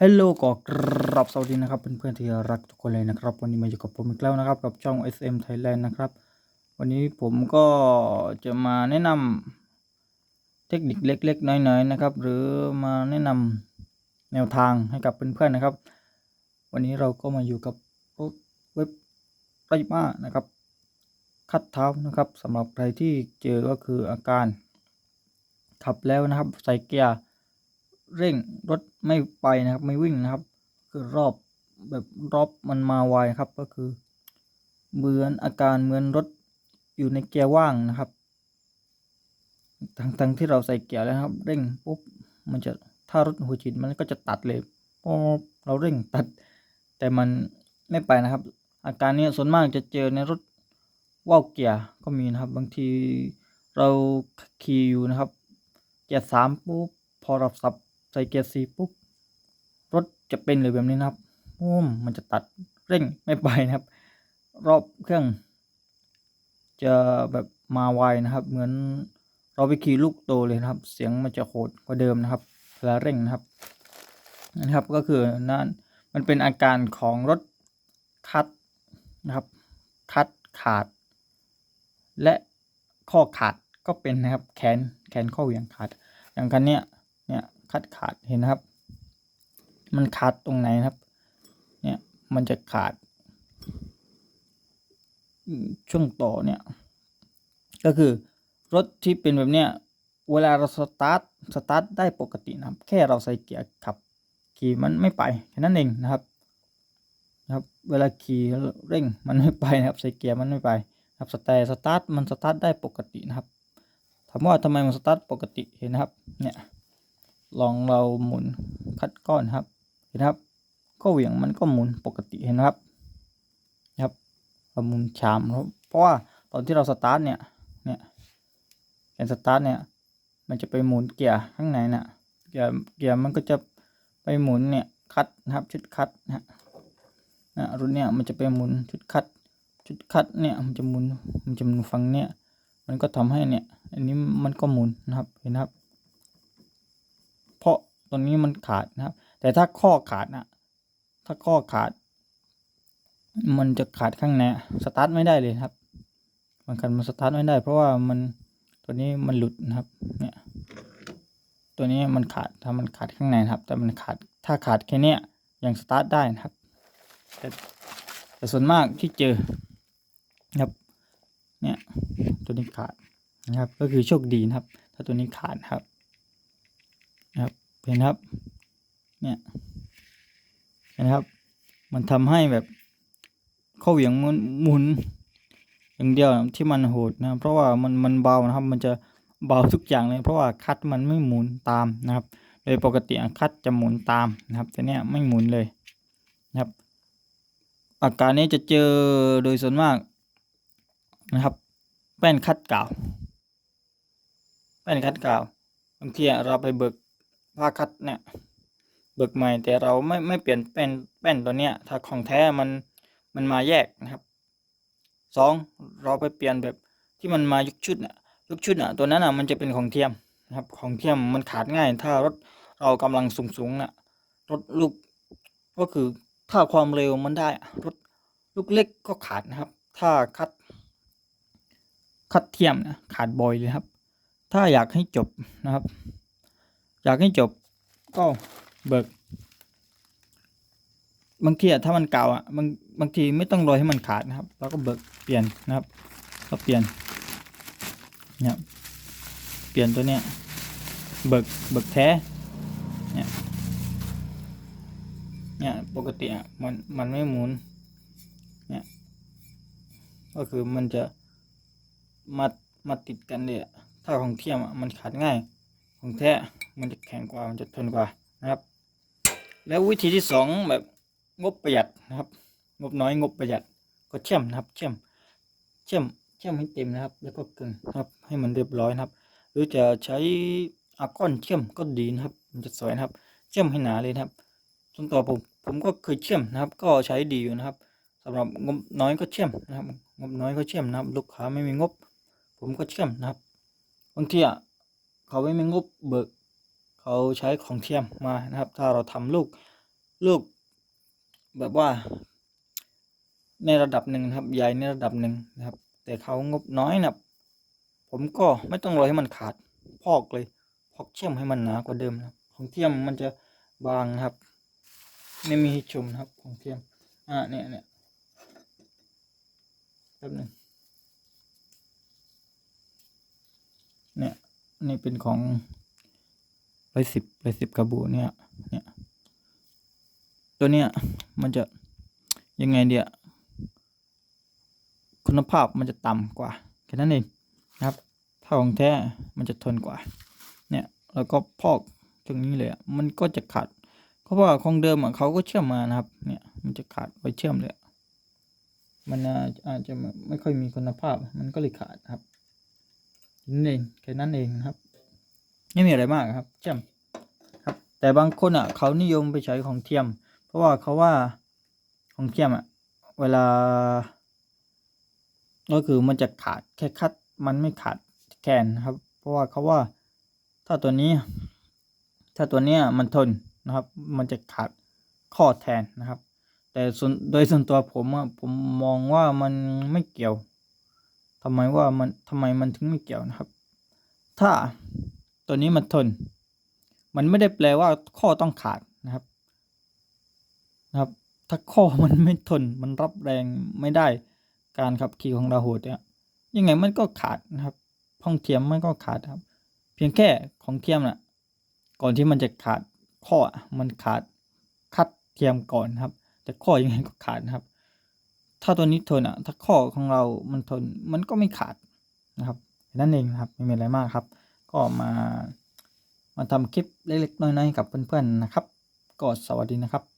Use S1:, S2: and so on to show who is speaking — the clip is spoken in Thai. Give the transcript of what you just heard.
S1: ฮัลโหลก็กรับสวัสดีนะครับเพื่อนๆที่รักทุกคนเลยนะครับ วันนี้มาอยู่กับผมอีกแล้วนะครับ กับช่อง SM Thailand นะครับ วันนี้ผมก็จะมาแนะนำเทคนิคเล็กๆ น้อยๆนะครับ หรือมาแนะนำแนวทางให้กับเพื่อนๆนะครับ วันนี้เราก็มาอยู่กับเว็บไรมานะครับ คัดเท้านะครับสำหรับใครที่เจอก็คืออาการขับแล้วนะครับใส่เกียร์ เร่งรถไม่ไปนะครับ ไม่วิ่งนะครับ คือรอบแบบรอบมันมาไวครับก็คือ เหมือนอาการเหมือนรถอยู่ในเกียร์ว่างนะครับทั้งทั้งที่เราใส่เกียร์แล้วนะครับ เร่งปุ๊บมันจะถ้ารถหัวฉีดมันก็จะตัดเลยพอเราเร่งตัด แต่มันไม่ไปนะครับ อาการนี้ส่วนมากจะเจอในรถว่าวเกียร์ก็มีนะครับ บางทีเราขี่อยู่นะครับเกียร์สามปุ๊บพอเราสับ ใส่เกียร์สี่ปุ๊บรถจะเป็นเลยแบบนี้นะครับปุ้มมันจะตัดเร่งไม่ไปนะครับ รอบเครื่อง จะแบบมาไวนะครับ เหมือนเราไปขี่ลูกโตเลยนะครับ เสียงมันจะโหดกว่าเดิมนะครับเวลาเร่งนะครับนะครับก็คือนั่นมันเป็นอาการของรถคัดนะครับ คัดขาด และข้อขาดก็เป็นนะครับแขนแขนข้อเหวี่ยงขาด อย่างคันเนี้ยเนี่ย คัดขาดเห็นนะครับ มันขาดตรงไหนนครับ เนี่ยมันจะขาด ช่วงต่อเนี่ย ก็คือรถที่เป็นแบบเนี้ยเวลาเราสตาร์ทสตาร์ทได้ปกตินะครับ แค่เราใส่เกียร์ขับขี่มันไม่ไปแค่นั้นเองนะครับนะครับ เวลาขี่เร่งมันไม่ไปนะครับ ใส่เกียร์มันไม่ไปนะครับแต่สตาร์ทมันสตาร์ทได้ปกตินะครับถามว่าทำไมมันสตาร์ทปกติเห็นนะครับเนี่ย ลองเราหมุนคัดก้อนครับ เห็นครับ ก็เหวี่ยงมันก็หมุนปกติเห็นครับนะครับเราหมุนชามครับเพราะว่าตอนที่เราสตาร์ทเนี่ย เนี่ยแกนสตาร์ทเนี่ย มันจะไปหมุนเกียร์ข้างในน่ะเกียร์เกียร์มันก็จะไปหมุนเนี่ยคัดนะครับชุดคัดนะฮะนะรุ่นเนี่ยมันจะไปหมุนชุดคัดชุดคัดเนี่ยมันจะหมุนมันจะหมุนฝั่งเนี่ย มันก็ทำให้เนี่ย อันนี้มันก็หมุนนะครับเห็นครับ ตรงนี้มันขาดนะครับ แต่ถ้าข้อขาดนะถ้าข้อขาด มันจะขาดข้างในสตาร์ทไม่ได้เลยครับบางคันมันสตาร์ทไม่ได้ เพราะว่ามันตัวนี้มันหลุดนะครับ เนี่ย ตัวนี้มันขาดถ้ามันขาดข้างในครับ แต่มันขาดถ้าขาดแค่เนี้ยยังสตาร์ทได้นะครับ แต่แต่ส่วนมากที่เจอครับ เนี่ย ตัวนี้ขาดนะครับ ก็คือโชคดีนะครับ ถ้าตัวนี้ขาดครับนะครับ เห็นครับ เนี่ยเห็นครับ มันทำให้แบบข้อเหวี่ยงมันหมุน อย่างเดียวที่มันโหดนะเพราะว่ามันมันเบานะครับ มันจะเบาทุกอย่างเลยเพราะว่าคัดมันไม่หมุนตามนะครับ โดยปกติคัดจะหมุนตามนะครับแต่เนี้ยไม่หมุนเลยนะครับ อาการนี้จะเจอโดยส่วนมากนะครับ แป้นคัดกาวแป้นคัดกาวบางทีเราไปเบิก ผ้าคัดเนี่ยเบิกใหม่แต่เราไม่ไม่เปลี่ยนแป้นแป้นตัวเนี้ย ถ้าของแท้มันมันมาแยกนะครับสองเราไปเปลี่ยนแบบที่มันมายุกชุดน่ะยุกชุดน่ะตัวนั้นน่ะมันจะเป็นของเทียมนะครับของเทียมมันขาดง่าย ถ้ารถเรากำลังสูงสูงน่ะรถลูกก็คือถ้าความเร็วมันได้รถลูกเล็กก็ขาดนะครับ ถ้าคัด คัดเทียมนะขาดบ่อยเลยครับ ถ้าอยากให้จบนะครับ อยากให้จบก็เบิก บางทีอะถ้ามันเก่าอะบางบางทีไม่ต้องรอให้มันขาดนะครับเราก็เบิกเปลี่ยนนะครับ ก็เปลี่ยนเนี่ยเปลี่ยนตัวเนี้ยเบิกเบิกแท้เนี่ยเนี่ยปกติอะมันมันไม่หมุนเนี่ยก็คือมันจะมามาติดกันเลยอะถ้าของเทียมอะมันขาดง่าย ของแท้มันจะแข็งกว่ามันจะทนกว่านะครับ แล้ววิธีที่สองแบบงบประหยัดนะครับ งบน้อยงบประหยัดก็เชื่อมนะครับ เชื่อมเชื่อมเชื่อมให้เต็มนะครับ แล้วก็กึ่งนะครับ ให้มันเรียบร้อยนะครับ หรือจะใช้อาก้อนเชื่อมก็ดีนะครับ มันจะสวยนะครับ เชื่อมให้หนาเลยนะครับส่วนตัวผมผมก็เคยเชื่อมนะครับ ก็ใช้ดีอยู่นะครับสำหรับงบน้อยก็เชื่อมนะครับ งบน้อยก็เชื่อมนะครับ ลูกค้าไม่มีงบ ผมก็เชื่อมนะครับบางทีอะ เขาไม่มีงบเบิก เขาใช้ของเทียมมานะครับ ถ้าเราทำลูกลูกแบบว่า ในระดับหนึ่งครับใหญ่ในระดับหนึ่งนะครับ แต่เขางบน้อยนะผมก็ไม่ต้องรอให้มันขาด พอกเลย พอกเชื่อมให้มันหนากว่าเดิมนะของเทียมมันจะบางครับ ไม่มีให้ชมนะครับของเทียมอ่าเนี่ยเนี่ยแป๊บหนึงเนี่เป็นของร้อยสิบร้อยสิบกระบูเนี่ย เนี่ย ตัวเนี้ยมันจะยังไงเดียคุณภาพมันจะต่ำกว่าแค่นั้นเองนะครับ ถ้าของแท้มันจะทนกว่า เนี่ยแล้วก็พอกตรงนี้เลยมันก็จะขาดเพราะว่าของเดิมอะเขาก็เชื่อมมานะครับ เนี่ยมันจะขาดไว้เชื่อมเลยมันอาจจะไม่ค่อยมีคุณภาพมันก็เลยขาดครับ นั่นเองแค่นั้นเองนะครับ ไม่มีอะไรมากครับเชื่อมครับ แต่บางคนอะ เขานิยมไปใช้ของเทียม เพราะว่าเขาว่าของเทียมอะ เวลา ก็คือมันจะขาดแค่คัดมันไม่ขาดแกนครับ เพราะว่าเขาว่าถ้าตัวนี้ ถ้าตัวเนี้ยมันทนนะครับ มันจะขาดข้อแทนนะครับ แต่ส่วนโดยส่วนตัวผมอะผมมองว่ามันไม่เกี่ยว ทำไมว่ามันทำไมมันถึงไม่เกี่ยวนะครับ ถ้าตัวนี้มันทน มันไม่ได้แปลว่าข้อต้องขาดนะครับนะครับ ถ้าข้อมันไม่ทน มันรับแรงไม่ได้การขับขี่ของราหูดเนี่ยยังไงมันก็ขาดนะครับห้องเทียมมันก็ขาดครับ เพียงแค่ของเทียมน่ะก่อนที่มันจะขาดข้อมันขาดคัดเทียมก่อนครับ แต่ข้อยังไงก็ขาดนะครับ ถ้าตัวนี้ทนอะ ถ้าข้อของเรามันทนมันก็ไม่ขาดนะครับนั่นเองครับไม่มีอะไรมากครับ ก็มามาทำคลิปเล็กๆน้อยๆกับเพื่อนๆนะครับ ก็สวัสดีนะครับ